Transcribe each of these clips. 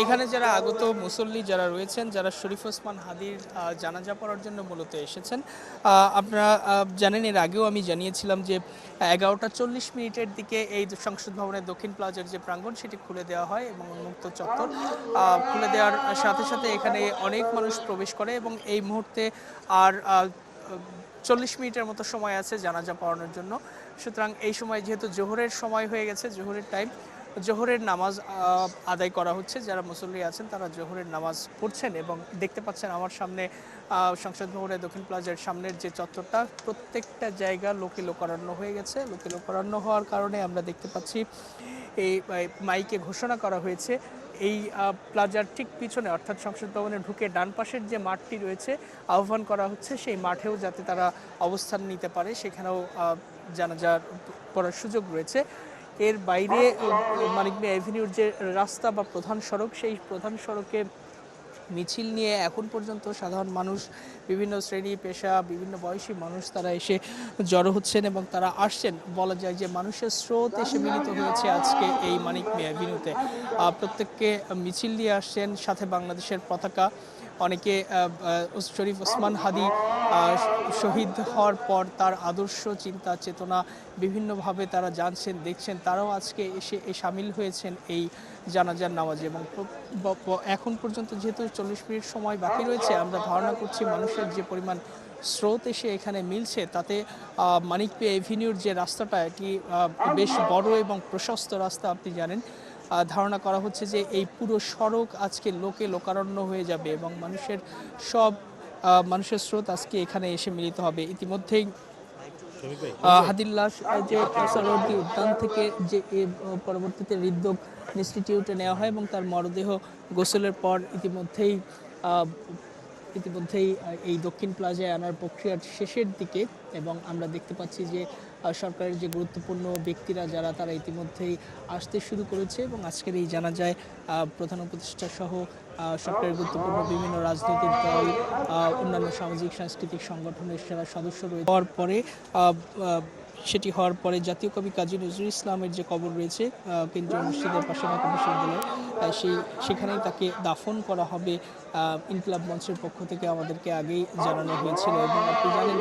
এখানে যারা আগত মুসল্লি যারা রয়েছেন, যারা শরীফ ওসমান হাদির জানাজা পড়ার জন্য মূলত এসেছেন আপনারা জানেন, এর আগেও আমি জানিয়েছিলাম যে এগারোটা চল্লিশ মিনিটের দিকে এই সংসদ ভবনের দক্ষিণ প্লাজার যে প্রাঙ্গণ, সেটি খুলে দেওয়া হয় এবং উন্মুক্ত চত্বর খুলে দেওয়ার সাথে সাথে এখানে অনেক মানুষ প্রবেশ করে এবং এই মুহূর্তে আর চল্লিশ মিনিটের মতো সময় আছে জানাজা পড়ানোর জন্য। সুতরাং এই সময় যেহেতু জোহরের সময় হয়ে গেছে, জোহরের টাইম জোহরের নামাজ আদায় করা হচ্ছে। যারা মুসল্লি আছেন, তারা জোহরের নামাজ পড়ছেন এবং দেখতে পাচ্ছেন আমার সামনে সংসদ ভবনের দক্ষিণ প্লাজার সামনের যে চত্বরটা, প্রত্যেকটা জায়গা লোকে লোকারণ্য হয়ে গেছে। লোকে লোকারণ্য হওয়ার কারণে আমরা দেখতে পাচ্ছি এই মাইকে ঘোষণা করা হয়েছে। এই প্লাজার ঠিক পিছনে, অর্থাৎ সংসদ ভবনে ঢুকে ডান পাশের যে মাঠটি রয়েছে, আহ্বান করা হচ্ছে, সেই মাঠেও যাতে তারা অবস্থান নিতে পারে। সেখানেও জানাজার পড়ার সুযোগ রয়েছে। এর বাইরে মানিক মিয়া অ্যাভিনিউর যে রাস্তা বা প্রধান সড়ক, সেই প্রধান সড়কে মিছিল নিয়ে এখন পর্যন্ত সাধারণ মানুষ, বিভিন্ন শ্রেণি, পেশা, বিভিন্ন বয়সী মানুষ তারা এসে জড়ো হচ্ছেন এবং তারা আসছেন। বলা যায় যে মানুষের স্রোত এসে মিলিত হয়েছে আজকে এই মানিক মিয়া অ্যাভিনিউতে প্রত্যেককে মিছিল নিয়ে আসছেন, সাথে বাংলাদেশের পতাকা অনেকে শরীফ ওসমান হাদি শহীদ হওয়ার পর তার আদর্শ চিন্তা চেতনা বিভিন্নভাবে তারা জানছেন দেখছেন। তারাও আজকে এসে সামিল হয়েছেন এই জানাজার নামাজে এবং এখন পর্যন্ত যেহেতু চল্লিশ মিনিট সময় বাকি রয়েছে আমরা ধারণা করছি মানুষের যে পরিমাণ স্রোত এসে এখানে মিলছে তাতে আহ, মানিক পে এভিনিউর যে রাস্তাটা এটি বেশ বড় এবং প্রশস্ত রাস্তা আপনি জানেন। ধারণা করা হচ্ছে যে এই পুরো সড়ক আজকে লোকে লোকারণ্য হয়ে যাবে এবং মানুষের সব মানুষের স্রোত আজকে এখানে এসে মিলিত হবে। ইতিমধ্যেই হাদিল্লাহ যে সরোয়ার্দী উদ্যান থেকে যে পরবর্তীতে হৃদরোগ ইনস্টিটিউটে নেওয়া হয় এবং তার মরদেহ গোসলের পর ইতিমধ্যেই ইতিমধ্যেই এই দক্ষিণ প্লাজায় আনার প্রক্রিয়ার শেষের দিকে এবং আমরা দেখতে পাচ্ছি যে সরকারের যে গুরুত্বপূর্ণ ব্যক্তিরা যারা তারা ইতিমধ্যেই আসতে শুরু করেছে এবং আজকের এই জানাজায় আহ, প্রধান উপদেষ্টা সহ সরকারের গুরুত্বপূর্ণ বিভিন্ন রাজনৈতিক দল অন্যান্য সামাজিক সাংস্কৃতিক সংগঠনের যারা সদস্য রয়েছে হওয়ার পরে সেটি হওয়ার পরে জাতীয় কবি কাজী নজরুল ইসলামের যে কবর রয়েছে কেন্দ্রীয় মসজিদের পাশে ঢাকা বিশ্ববিদ্যালয় সেই, সেখানেই তাকে দাফন করা হবে ইনকলাব মঞ্চের পক্ষ থেকে আমাদেরকে আগেই জানানো হয়েছিল। এবং আপনি জানেন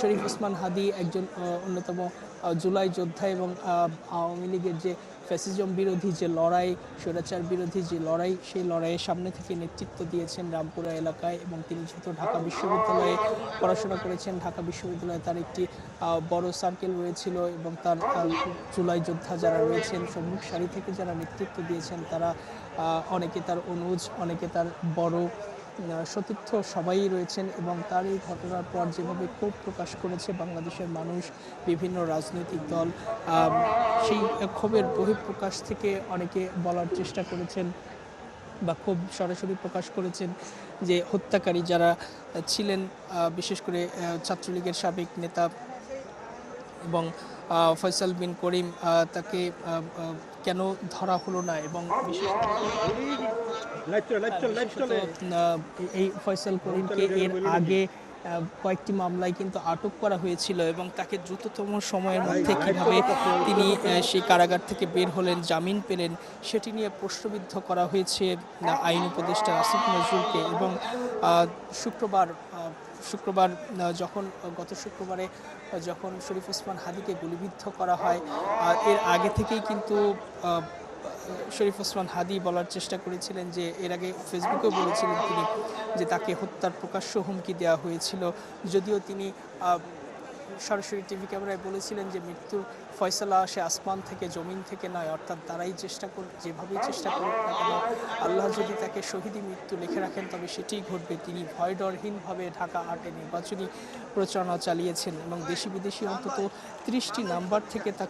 শরীফ ওসমান হাদি একজন অন্যতম জুলাই যোদ্ধা এবং আওয়ামী লীগের যে ফ্যাসিজম বিরোধী যে লড়াই, স্বৈরাচার বিরোধী যে লড়াই, সেই লড়াইয়ের সামনে থেকে নেতৃত্ব দিয়েছেন রামপুরা এলাকায় এবং তিনি যেহেতু ঢাকা বিশ্ববিদ্যালয়ে পড়াশোনা করেছেন, ঢাকা বিশ্ববিদ্যালয়ে তার একটি বড় সার্কেল রয়েছিল এবং তার জুলাই যোদ্ধা যারা রয়েছেন, সম্মুখ সারি থেকে যারা নেতৃত্ব দিয়েছেন, তারা অনেকে তার অনুজ, অনেকে তার বড় সতীর্থ সবাই রয়েছেন এবং তার এই ঘটনার পর যেভাবে ক্ষোভ প্রকাশ করেছে বাংলাদেশের মানুষ, বিভিন্ন রাজনৈতিক দল সেই ক্ষোভের বহিঃপ্রকাশ থেকে অনেকে বলার চেষ্টা করেছেন বা খুব সরাসরি প্রকাশ করেছেন যে হত্যাকারী যারা ছিলেন বিশেষ করে ছাত্রলীগের সাবেক নেতা এবং ফয়সাল বিন করিম তাকে কেন ধরা হলো না এবং এই ফয়সাল করিমকে এর আগে কয়েকটি মামলায় কিন্তু আটক করা হয়েছিল এবং তাকে দ্রুততম সময়ের মধ্যে কীভাবে তিনি সেই কারাগার থেকে বের হলেন জামিন পেলেন সেটি নিয়ে প্রশ্নবিদ্ধ করা হয়েছে আইন উপদেষ্টা আসিফ নজরুলকে এবং শুক্রবার শুক্রবার যখন গত শুক্রবারে যখন শরীফ ওসমান হাদিকে গুলিবিদ্ধ করা হয় এর আগে থেকেই কিন্তু শরীফ ওসমান হাদি বলার চেষ্টা করেছিলেন যে, এর আগে ফেসবুকেও বলেছিলেন তিনি যে, তাকে হত্যার প্রকাশ্য হুমকি দেওয়া হয়েছিল। যদিও তিনি সরাসরি টিভি ক্যামেরায় বলেছিলেন যে মৃত্যুর ফয়সলা আসে আসমান থেকে, জমিন থেকে নয়, অর্থাৎ তারাই চেষ্টা করুক যেভাবেই চেষ্টা করুক না কেন, আল্লাহ যদি তাকে শহীদি মৃত্যু লিখে রাখেন, তবে সেটি ঘটবে। তিনি ভয় ডরহীনভাবে ঢাকা আটে নির্বাচনী প্রচারণা চালিয়েছেন এবং দেশি বিদেশি অন্তত ত্রিশটি নাম্বার থেকে তাকে